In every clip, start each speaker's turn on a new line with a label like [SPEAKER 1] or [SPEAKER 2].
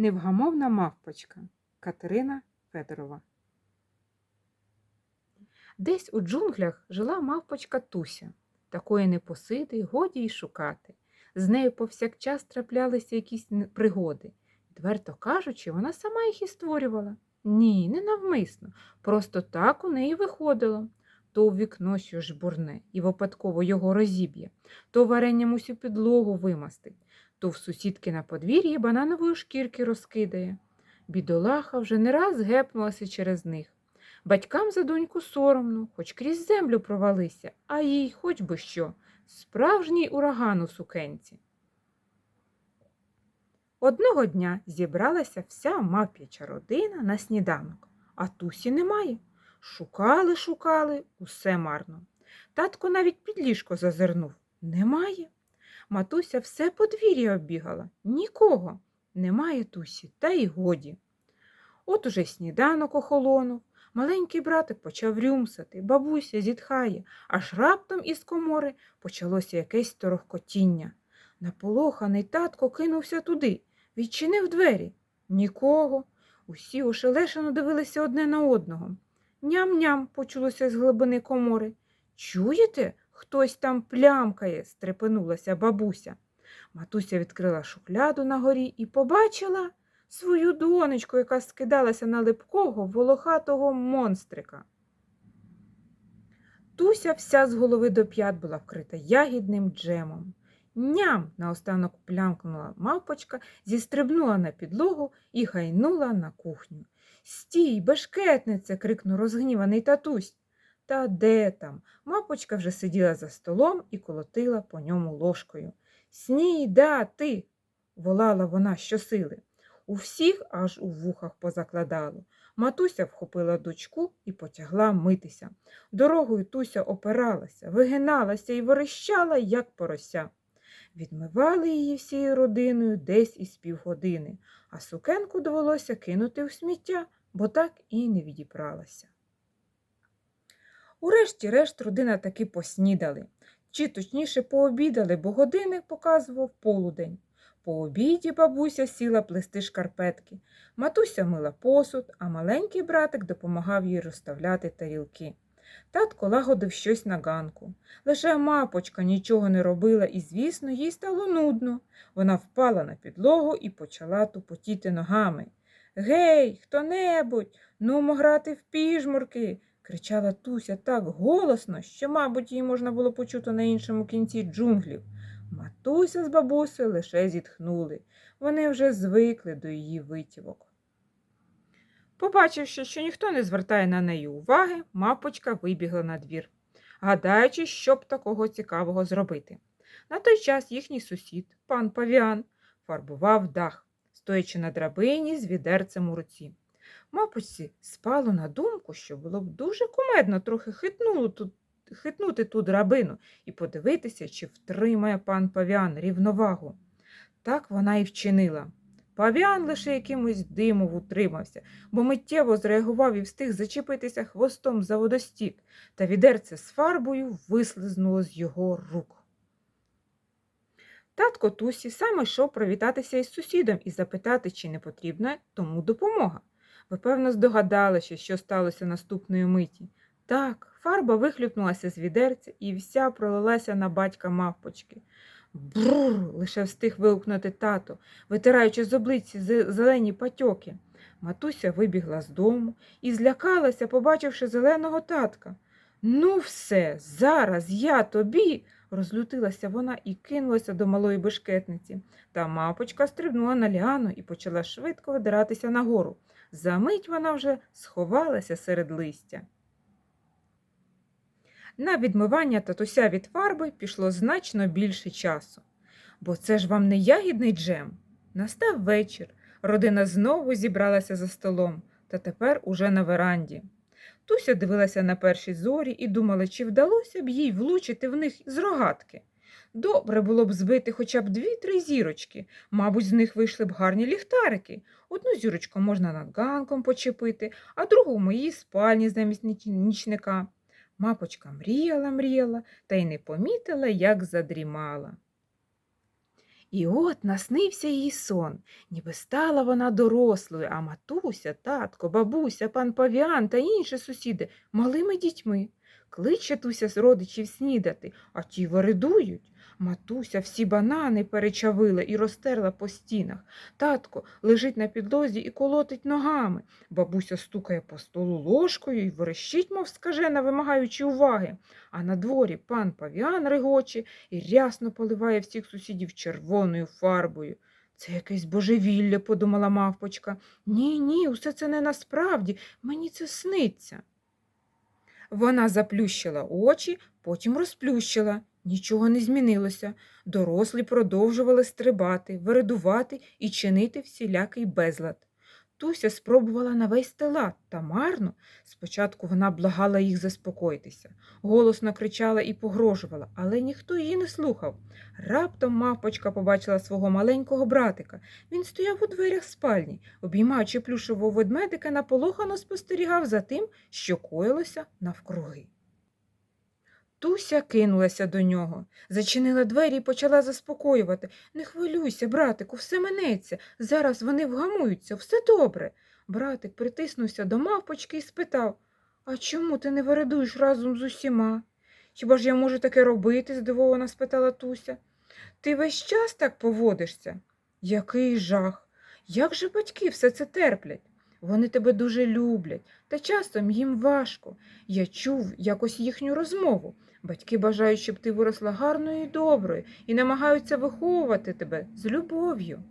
[SPEAKER 1] Невгамовна мавпочка Катерина Федорова. Десь у джунглях жила мавпочка Туся. Такої непосиди годі й шукати. З нею повсякчас траплялися якісь пригоди. Відверто кажучи, вона сама їх і створювала. Ні, не навмисно. Просто так у неї виходило. То у вікно що жбурне і випадково його розіб'є, то варенням усю підлогу вимастить, то в сусідки на подвір'ї бананової шкірки розкидає. Бідолаха вже не раз гепнулася через них. Батькам за доньку соромно, хоч крізь землю провалися, а їй хоч би що, справжній ураган у сукенці. Одного дня зібралася вся мавп'яча родина на сніданок, а тусі немає. Шукали, шукали, усе марно. Татко навіть під ліжко зазирнув. Немає. Матуся все подвір'я оббігала. Нікого. Немає тусі, та й годі. От уже сніданок охолонув. Маленький братик почав рюмсати, бабуся зітхає, аж раптом із комори почалося якесь торохкотіння. Наполоханий татко кинувся туди, відчинив двері. Нікого. Усі ошелешено дивилися одне на одного. Ням-ням почулося з глибини комори. Чуєте, хтось там плямкає, стрепенулася бабуся. Матуся відкрила шухляду на горі і побачила свою донечку, яка скидалася на липкого волохатого монстрика. Туся вся з голови до п'ят була вкрита ягідним джемом. Ням! наостанок плямкнула мавпочка, зістрибнула на підлогу і гайнула на кухню. Стій, бешкетнице. крикнув розгніваний татусь. Та де там? Мавпочка вже сиділа за столом і колотила по ньому ложкою. Снідати. волала вона щосили. У всіх аж у вухах позакладало. Матуся вхопила дочку і потягла митися. Дорогою Туся опиралася, вигиналася і верещала, як порося. Відмивали її всією родиною десь із півгодини, а сукенку довелося кинути в сміття, бо так і не відібралася. Урешті-решт родина таки поснідали, чи точніше пообідали, бо годинник показував полудень. По обіді бабуся сіла плести шкарпетки. Матуся мила посуд, а маленький братик допомагав їй розставляти тарілки. Татко лагодив щось на ганку. Лише мапочка нічого не робила, і, звісно, їй стало нудно. Вона впала на підлогу і почала тупотіти ногами. Гей, хто небудь, нумо грати в піжмурки. кричала Туся так голосно, що, мабуть, її можна було почути на іншому кінці джунглів. Матуся з бабусею лише зітхнули. Вони вже звикли до її витівок. Побачивши, що ніхто не звертає на неї уваги, мавпочка вибігла на двір, гадаючи, що б такого цікавого зробити. На той час їхній сусід, пан Павіан, фарбував дах, стоячи на драбині з відерцем у руці. Мавпочці спало на думку, що було б дуже кумедно трохи хитнути ту драбину і подивитися, чи втримає пан Павіан рівновагу. Так вона і вчинила. Павіан лише якимось димом утримався, бо миттєво зреагував і встиг зачепитися хвостом за водостік, та відерце з фарбою вислизнуло з його рук. Татко Тусі саме йшов привітатися із сусідом і запитати, чи не потрібна тому допомога. Ви, певно, здогадалися, що сталося наступної миті. Так, фарба вихлюпнулася з відерця і вся пролилася на батька мавпочки. Брур! лише встиг вигукнути тато, витираючи з обличчя зелені патьоки. Матуся вибігла з дому і злякалася, побачивши зеленого татка. Ну, все, зараз я тобі. розлютилася вона і кинулася до малої бешкетниці. Та мавпочка стрибнула на ліану і почала швидко видиратися нагору. Замить вона вже сховалася серед листя. На відмивання татуся від фарби пішло значно більше часу. Бо це ж вам не ягідний джем. Настав вечір. Родина знову зібралася за столом, та тепер уже на веранді. Туся дивилася на перші зорі і думала, чи вдалося б їй влучити в них з рогатки. Добре було б збити хоча б дві-три зірочки. Мабуть, з них вийшли б гарні ліхтарики. Одну зірочку можна над ганком почепити, а другу в моїй спальні замість нічника. Мапочка мріяла, мріяла та й не помітила, як задрімала. І от наснився її сон, ніби стала вона дорослою, а матуся, татко, бабуся, пан павіан та інші сусіди малими дітьми. Кличе Туся з родичів снідати, а ті вередують. Матуся всі банани перечавила і розтерла по стінах. Татко лежить на підлозі і колотить ногами. Бабуся стукає по столу ложкою і верещить, мов скажена, вимагаючи уваги. А на дворі пан павіан регоче і рясно поливає всіх сусідів червоною фарбою. Це якесь божевілля, подумала мавпочка. Ні, ні, усе це не насправді, мені це сниться. Вона заплющила очі, потім розплющила. Нічого не змінилося. Дорослі продовжували стрибати, вередувати і чинити всілякий безлад. Туся спробувала навести лад та марно. Спочатку вона благала їх заспокоїтися, голосно кричала і погрожувала, але ніхто її не слухав. Раптом мавпочка побачила свого маленького братика. Він стояв у дверях спальні, обіймаючи плюшевого ведмедика, наполохано спостерігав за тим, що коїлося навкруги. Туся кинулася до нього, зачинила двері і почала заспокоювати. Не хвилюйся, братику, все минеться. Зараз вони вгамуються, все добре. Братик притиснувся до мавпочки і спитав А чому ти не вередуєш разом з усіма? Хіба ж я можу таке робити? здивовано спитала Туся. Ти весь час так поводишся? Який жах! Як же батьки все це терплять? Вони тебе дуже люблять, та часом їм важко. Я чув якось їхню розмову. Батьки бажають, щоб ти виросла гарною і доброю і намагаються виховувати тебе з любов'ю.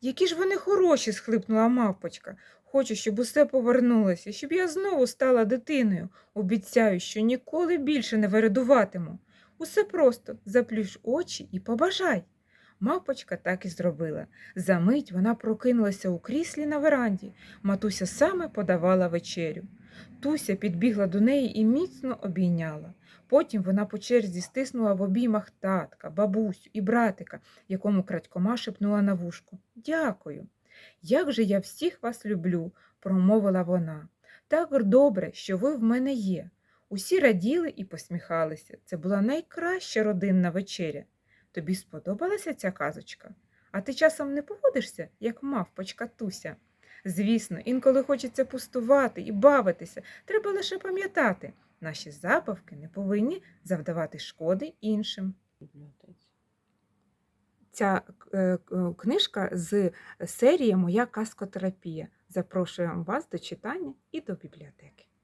[SPEAKER 1] Які ж вони хороші, схлипнула мавпочка. Хочу, щоб усе повернулося, щоб я знову стала дитиною. Обіцяю, що ніколи більше не вередуватиму. Усе просто заплющ очі і побажай. Мавпочка так і зробила. Замить вона прокинулася у кріслі на веранді. Матуся саме подавала вечерю. Туся підбігла до неї і міцно обійняла. Потім вона по черзі стиснула в обіймах татка, бабусю і братика, якому крадькома шепнула на вушку. Дякую. Як же я всіх вас люблю, промовила вона. Так добре, що ви в мене є. Усі раділи і посміхалися. Це була найкраща родинна вечеря. Тобі сподобалася ця казочка? А ти часом не поводишся, як мавпочка Туся? Звісно, інколи хочеться пустувати і бавитися. Треба лише пам'ятати, наші забавки не повинні завдавати шкоди іншим. Ця е, книжка з серії Моя казкотерапія. Запрошуємо вас до читання і до бібліотеки.